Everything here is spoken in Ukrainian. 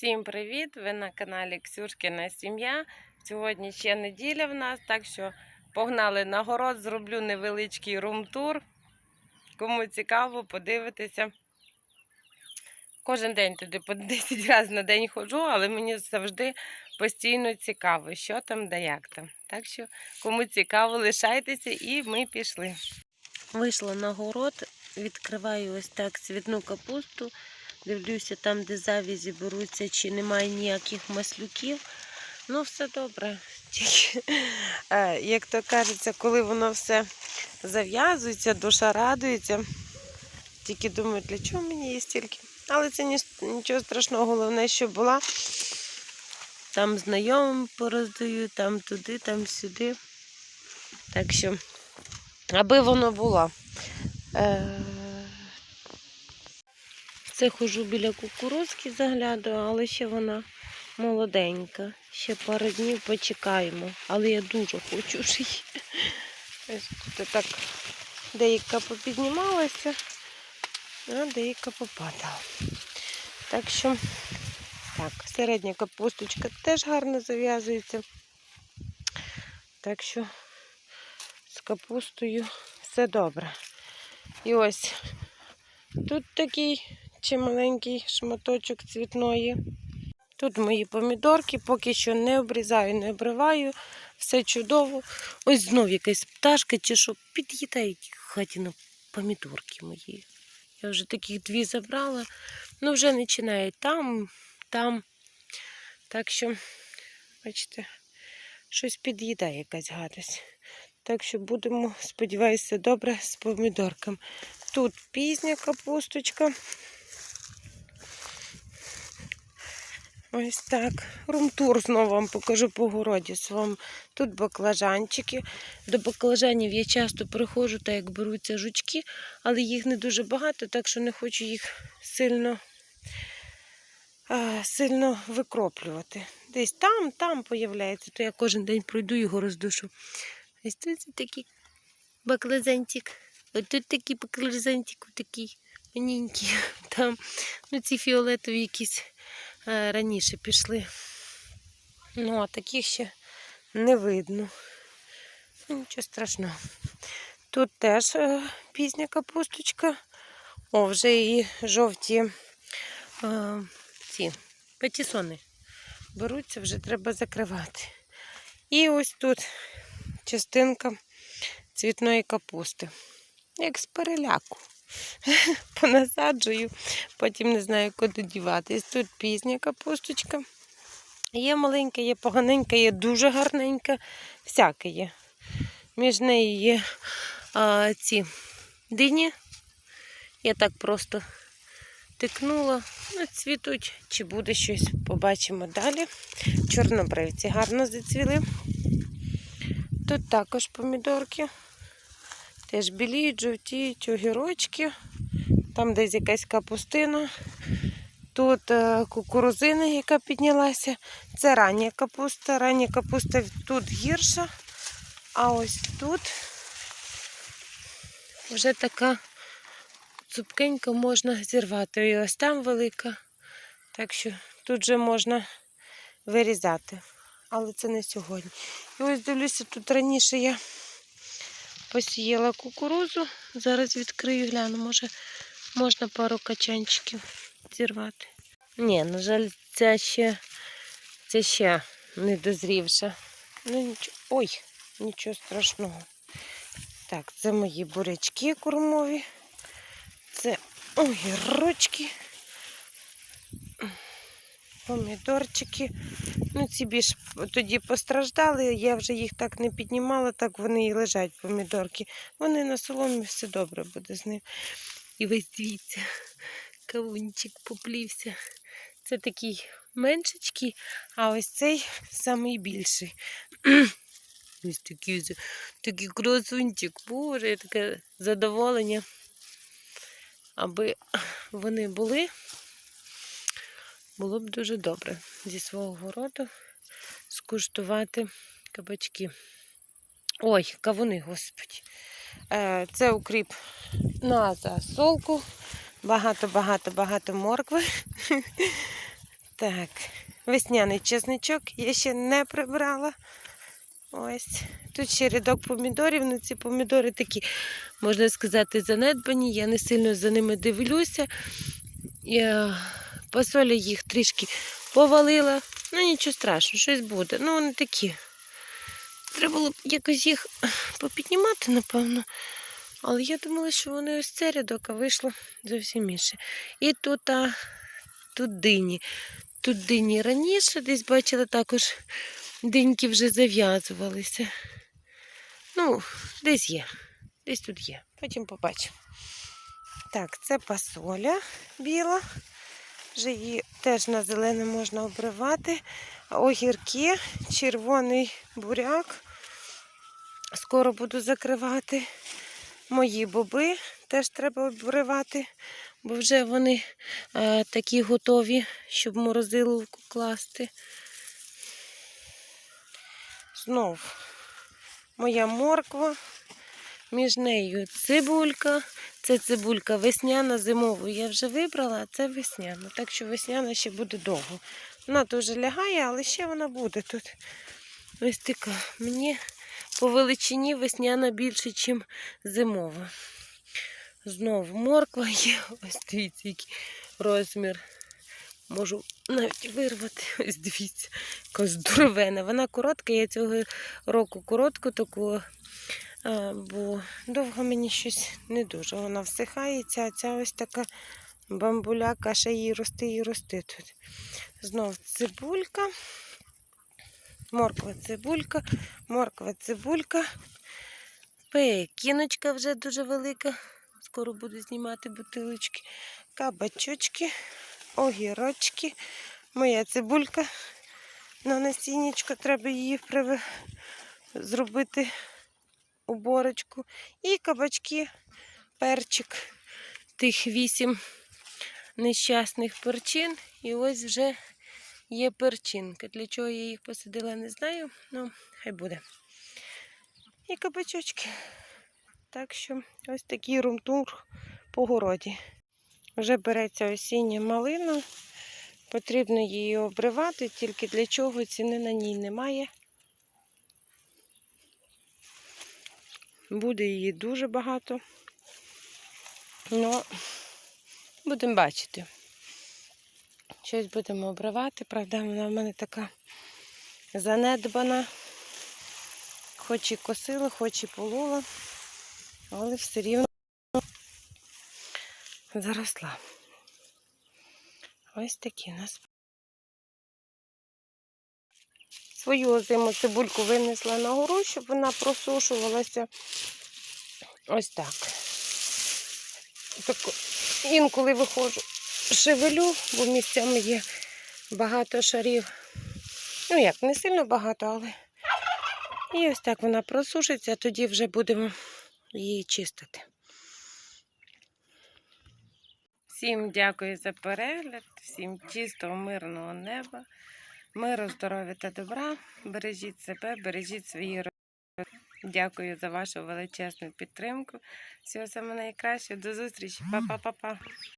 Всім привіт! Ви на каналі Ксюшкина Сім'я. Сьогодні ще неділя в нас, так що погнали на город, зроблю невеличкий рум-тур. Кому цікаво, подивитися. Кожен день туди по 10 разів на день ходжу, але мені завжди постійно цікаво, що там да як там. Так що, кому цікаво, лишайтеся і ми пішли. Вийшла на город, відкриваю ось так цвітну капусту. Дивлюся там, де завізі беруться, чи немає ніяких маслюків. Ну, все добре. Е, як то кажеться, коли воно все зав'язується, душа радується. Тільки думаю, для чого мені є стільки. Але це нічого страшного, головне, що була. Там знайомим пороздаю, там туди, там сюди. Так що, аби воно було. Це хожу біля кукурузки, заглядаю, але ще вона молоденька. Ще пару днів почекаємо. Але я дуже хочу ж її. Ось Тут так деяка попіднімалася, а деяка попадала. Так що, так, середня капусточка теж гарно зав'язується. Так що з капустою все добре. І ось тут такий чи маленький шматочок цвітної. Тут мої помідорки, поки що не обрізаю, не обриваю. Все чудово. Ось знов якась пташка чи що під'їдають хатіно помідорки мої. Я вже таких дві забрала. Ну, вже починає там, там. Так що, бачите, щось під'їдає якась гадость. Так що будемо, сподіваюся, добре з помідорками. Тут пізня капусточка. Ось так. Румтур знову вам покажу по городі. Вам тут баклажанчики. До баклажанів я часто приходжу, так як беруться жучки, але їх не дуже багато, так що не хочу їх сильно, сильно викроплювати. Десь там, там появляється, то я кожен день пройду його роздушу. Ось тут такий баклажанчик. Ось тут такий баклажанчик, такий маленький. Там ну, ці фіолетові якісь раніше пішли. Ну, а таких ще не видно. Ну, Нічого страшного. Тут теж е, пізня капусточка. О, вже і жовті е, ці патісони беруться, вже треба закривати. І ось тут частинка цвітної капусти. Як з переляку. Понасаджую, потім не знаю, куди діватись. Тут пізня капусточка. Є маленька, є поганенька, є дуже гарненька. Всяке є. Між нею є а, ці дині. Я так просто тикнула. Ну, цвітуть, чи буде щось, побачимо далі. Чорнобривці гарно зацвіли. Тут також помідорки. Теж біліють, жовтіють, огірочки. Там десь якась капустина. Тут е, кукурузина, яка піднялася. Це рання капуста. Рання капуста тут гірша. А ось тут вже така цупкенька можна зірвати. І ось там велика. Так що тут вже можна вирізати. Але це не сьогодні. І ось дивлюся, тут раніше я посіяла кукурузу. Зараз відкрию, гляну, може можна пару качанчиків зірвати. Ні, на жаль, ця ще, це ще не дозрівша. Ну, нічого. Ой, нічого страшного. Так, це мої бурячки кормові. Це огірочки. Помідорчики. Ну, ці більш тоді постраждали, я вже їх так не піднімала, так вони і лежать, помідорки. Вони на соломі все добре буде з ним. І весь дивіться, кавунчик поплівся. Це такий меншечкий, а ось цей самий більший. Ось такий, такий красунчик. Боже, таке задоволення. Аби вони були, було б дуже добре зі свого городу скуштувати кабачки. Ой, кавуни, господі. Е, Це укріп на засолку. Багато-багато-багато моркви. Так, весняний чесничок я ще не прибрала. Ось. Тут ще рядок помідорів. Ну, ці помідори такі, можна сказати, занедбані. Я не сильно за ними дивлюся. Я посоля їх трішки повалила. Ну, нічого страшного, щось буде. Ну, вони такі. Треба було б якось їх попіднімати, напевно. Але я думала, що вони ось це рядок, а вийшло зовсім інше. І тут, а, тут дині. Тут дині раніше, десь бачила також диньки вже зав'язувалися. Ну, десь є. Десь тут є. Потім побачимо. Так, це пасоля біла. Вже її теж на зелене можна обривати. Огірки, червоний буряк. Скоро буду закривати. Мої боби теж треба обривати, бо вже вони е, такі готові, щоб морозиловку класти. Знов моя морква, між нею цибулька. Це цибулька весняна, зимову я вже вибрала, а це весняна. Так що весняна ще буде довго. Вона теж лягає, але ще вона буде тут. Ось така. Мені по величині весняна більше, ніж зимова. Знову морква є. Ось дивіться, який розмір. Можу навіть вирвати. Ось дивіться, яка здоровена. Вона коротка, я цього року коротку таку, бо довго мені щось не дуже. Вона всихається, а ця ось така бамбуляка, ще їй рости і рости тут. Знов цибулька. Морква цибулька, морква цибулька. Пекіночка вже дуже велика. Скоро буду знімати бутилочки. Кабачочки, огірочки. Моя цибулька на насіннячко. Треба її зробити уборочку. І кабачки, перчик. Тих вісім нещасних перчин. І ось вже є перчинка. Для чого я їх посадила, не знаю. Ну, хай буде. І кабачочки. Так що ось такий румтур по городі. Вже береться осіння малина. Потрібно її обривати, тільки для чого ціни на ній немає. Буде її дуже багато. Ну, будемо бачити. Щось будемо обривати. Правда, вона в мене така занедбана. Хоч і косила, хоч і полола, але все рівно заросла. Ось такі у нас. Свою озиму цибульку винесла на гору, щоб вона просушувалася. Ось так. так інколи виходжу, шевелю, бо місцями є багато шарів. Ну як, не сильно багато, але. І ось так вона просушиться, тоді вже будемо її чистити. Всім дякую за перегляд, всім чистого, мирного неба, миру, здоров'я та добра. Бережіть себе, бережіть свої родини. Дякую за вашу величезну підтримку. Всього саме найкращого. До зустрічі. Па-па-па-па.